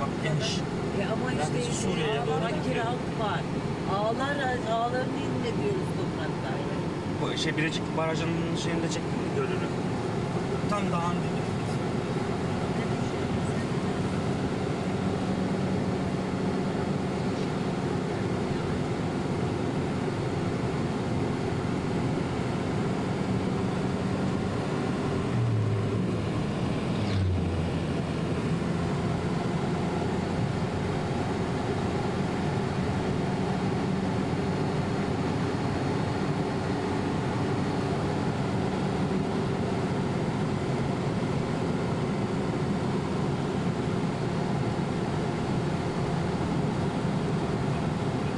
Bak geniş. E ama işte Suriye'ye doğru ağlar, gidiyor. var. Ağlar, ağlarını inlediyoruz toprakta. Bu şey Birecik Barajı'nın şeyinde çektim gölünü. Tam dağın dibi.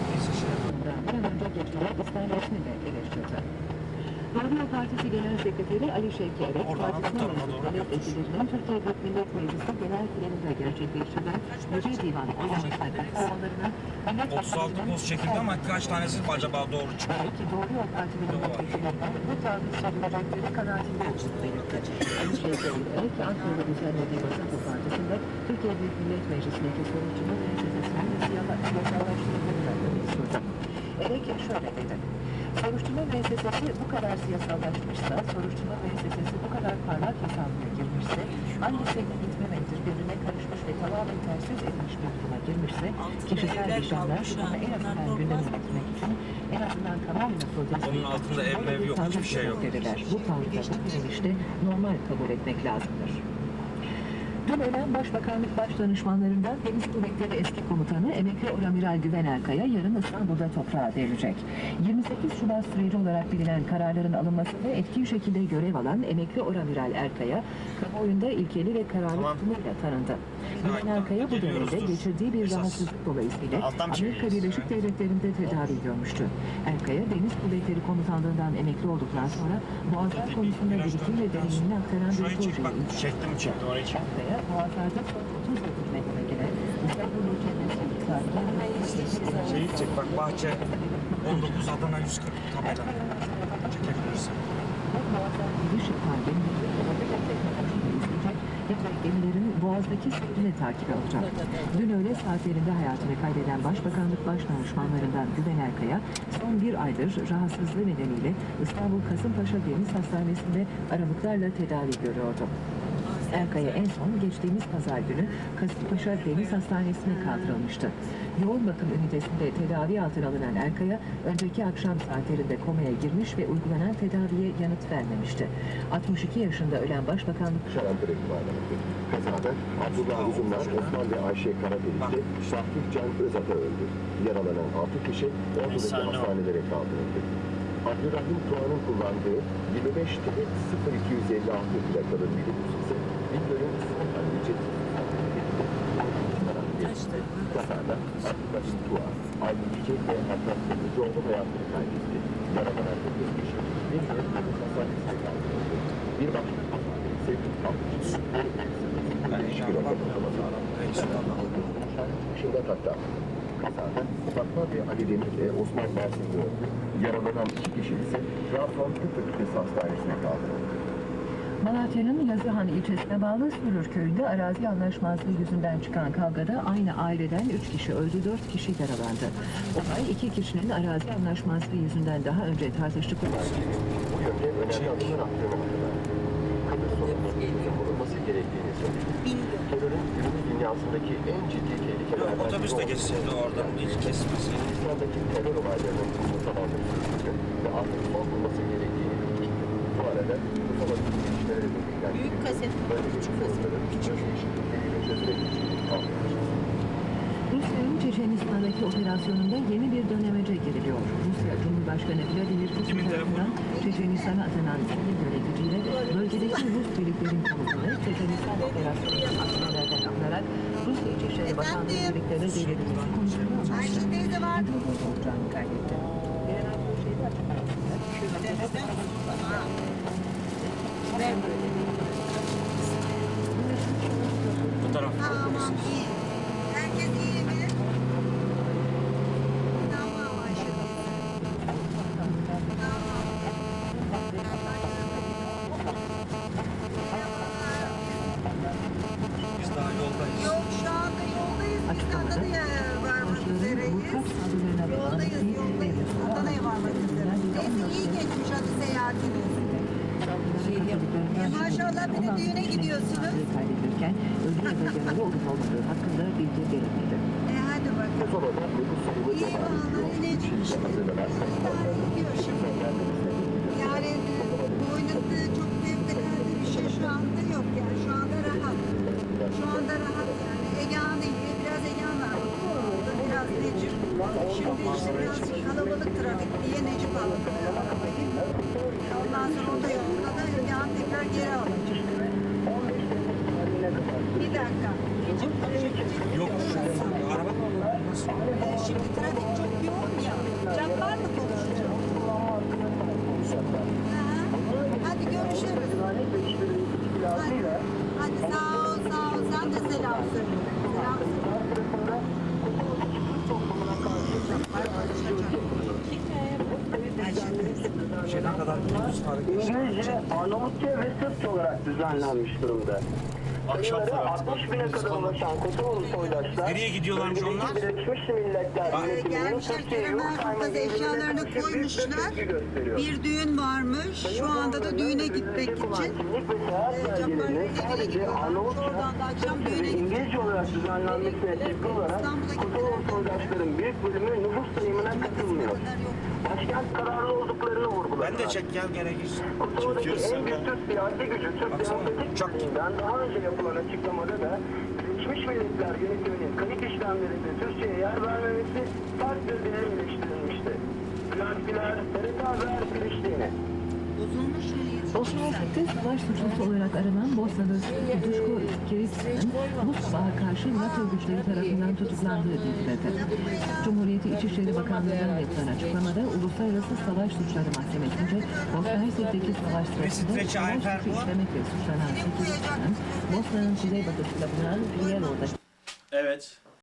Neyse şey yapalım. bir an önce geçmeyi istenmesini de eleştirdi. Doğru Yol Partisi Genel Sekreteri Ali Şevki Erek, yapıyorsun. vekillerinin Türkiye Büyük Millet Meclisi Genel Planı'nda gerçekleştirilen Yüce Divan oylamasına katılmalarına Millet 36 poz çekildi ama kaç tanesi acaba doğru çıktı? Belki Doğru Yol Partili milletvekillerinin bu tarzı sürdürecekleri kanaatinde olduğunu belirtti. Ali Şevki Erek, Ankara'da düzenlediği basın toplantısında Türkiye Büyük Millet Meclisi'ndeki sorumluluğu ve yasasının siyasallaştırılmalarını sordu. Erek şöyle dedi. Soruşturma müessesesi bu kadar siyasallaşmışsa, soruşturma müessesesi bu kadar parlak hesabına girmişse, hangisi gitmemektir, birbirine karışmış ve tamamen tersiz edilmiş bir duruma girmişse, kişisel ha, bunu en azından gündeme mı? getirmek için, en azından kamuoyuna protesto Onun altında ev mev yok, hiçbir şey yok. Bu tavrı bu direnişte normal kabul etmek lazımdır. Dün Başbakanlık Başdanışmanlarından Deniz Kuvvetleri Eski Komutanı Emekli Oramiral Güven Erkaya yarın İstanbul'da toprağa verilecek. 28 Şubat süreci olarak bilinen kararların alınmasında etkin şekilde görev alan Emekli Oramiral Erkaya, kamuoyunda ilkeli ve kararlı Tamam. tutumuyla tanındı. Güven Erkaya bu dönemde geçirdiği bir Esas. rahatsızlık dolayısıyla Amerika. Birleşik Devletleri'nde tedavi görmüştü. Erkaya Deniz Kuvvetleri Komutanlığından emekli olduktan sonra Boğazlar konusunda birikim ve deneyimini aktaran bir bak. Çektim çektim orayı çek. Çankaya, Boğazlar'da son 30 yıldır meydana gelen İstanbul ülkemesi sakin Şeyi çek bak bahçe 19 Adana 140 tabela. Çekebilirsin. Ve gemilerin Boğaz'daki seyrini takip alacak. Dün öğle saatlerinde hayatını kaybeden Başbakanlık Başdanışmanlarından Güven Erkaya son bir aydır rahatsızlığı nedeniyle İstanbul Kasımpaşa Deniz Hastanesi'nde aralıklarla tedavi görüyordu. Erkaya en son geçtiğimiz pazar günü Kasımpaşa Deniz Hastanesi'ne kaldırılmıştı. Yoğun bakım ünitesinde tedavi altına alınan Erkaya, önceki akşam saatlerinde komaya girmiş ve uygulanan tedaviye yanıt vermemişti. 62 yaşında ölen Başbakanlık Şarapları kullanıldı. Kazada Abdullah Uzunlar, Osman ve Ayşe Karadenizli, Şahtif Can Özat'a öldü. Yaralanan 6 kişi Ordu'daki hastanelere kaldırıldı. Abdurrahim Tuğan'ın kullandığı 25 TB 0256 plakalı minibüs ise Kazada Abdurrahim Tuğan, Aydın Çiçek ve Erkan Kırmızıoğlu hayatını kaybetti. Yaralanan 9 kişi Bingöl Deniz Hastanesi'ne kaldırıldı. Bir başka hastanede ise 6 kişi Ben 5 yani kilometre bakmıyorum. Direksiyona bakıyorum. Çıkışında takla. Kazada Fatma ve Ali Osman Mersin'de öldü. Yaralanan iki kişi ise Trabzon Fakültesi Hastanesi'ne kaldırıldı. Malatya'nın Yazıhan ilçesine bağlı Sürür köyünde arazi anlaşmazlığı yüzünden çıkan kavgada aynı aileden 3 kişi öldü, 4 kişi yaralandı. Olay iki kişinin arazi anlaşmazlığı yüzünden daha önce tartıştıkları Bu yönde önemli adımlar attığını hatırlattı. Kıbrıs sorununun bulunması gerektiğini söyledi. Terörün günümüz dünyasındaki en ciddi tehlikelerden Yok, otobüs de geçseydi oradan, hiç kesmesin. Hindistan'daki terör olaylarının uzun zamandır sürdüğünü ve artık son bulması gerektiğini Büyük kaset, küçük kaset. anlaşıldı. Rusya'nın Çeçenistan'daki operasyonunda yeni bir dönemece giriliyor. Rusya Cumhurbaşkanı Vladimir Putin tarafından Çeçenistan'a atanan sivil yöneticiyle bölgedeki Rus birliklerin konusunu Çeçenistan operasyonu hastanelerden alınarak Rusya İçişleri Bakanlığı birliklerine devredilmesi konusunu anlaştı. Olacağını kaydetti. Ver. Fotoğraf. Tamam iyi. Herkes iyi mi? Tamam Ayşe teyze. Biz daha yoldayız. Yok şu anda. Yunanistan'da da maşallah de düğüne gidiyorsunuz. Kaydedilirken ölü ya da yaralı olup olmadığı hakkında bilgi verilmedi. E hadi bakalım. İyi vallahi ediyor. İçinde işte. Yani gidiyor şimdi. Yani bu oynadığı çok fevkalade bir şey şu anda yok yani. Şu anda rahat. Şu anda rahat yani. Egehan iyi. Biraz Egehan var. Orada biraz Necip. Şimdi işte birazcık kalabalık trafik diye Necip aldı arabayı. Ondan sonra o da yolda Egehan tekrar geri alacak. Bir dakika. Necip Yok İngilizce Arnavutça ve Sırpça olarak düzenlenmiş durumda. Akşam Sayıları Fransa'da 60 bine kadar ulaşan Kosovalı soydaşlar... Nereye gidiyorlarmış onlar? Birleşmiş Milletler Ee, yönetiminin gelmişler Erkut'ta eğilimine eşyalarını koymuşlar. Bir düğün varmış. Şu anda da düğüne gitmek için. Ve Ee, Bey'le sadece gidiyorlar. Arnavutça, Oradan da akşam düğüne ve gidecek. İngilizce olarak düzenlenmesine tepki olarak İstanbul'a Ben de çek gel gerekirse. Çekiyorsun en. Türk siyasi gücü Türk Baksana, uçak. Birliği'nden daha önce yapılan açıklamada da Birleşmiş Milletler yönetiminin kayıt işlemlerinde Türkçe'ye yer vermemesi sert bir eleştirilmişti. Bülent Güler, TRT Haber, Priştine. Bozulmuş mu? Osmanlı'da savaş suçlusu olarak aranan Bosnalı Tutuşko Kiris'in bu sabaha karşı NATO güçleri tarafından tutuklandığı bildirildi. Cumhuriyeti İçişleri Bakanlığı'ndan yapılan açıklamada Uluslararası Savaş Suçları Mahkemesi'nce Bosna Hersek'teki savaş sırasında savaş suçu işlemekle suçlanan 8 kişinin Bosna'nın kuzeybatısında bulunan Priyelo'da Evet.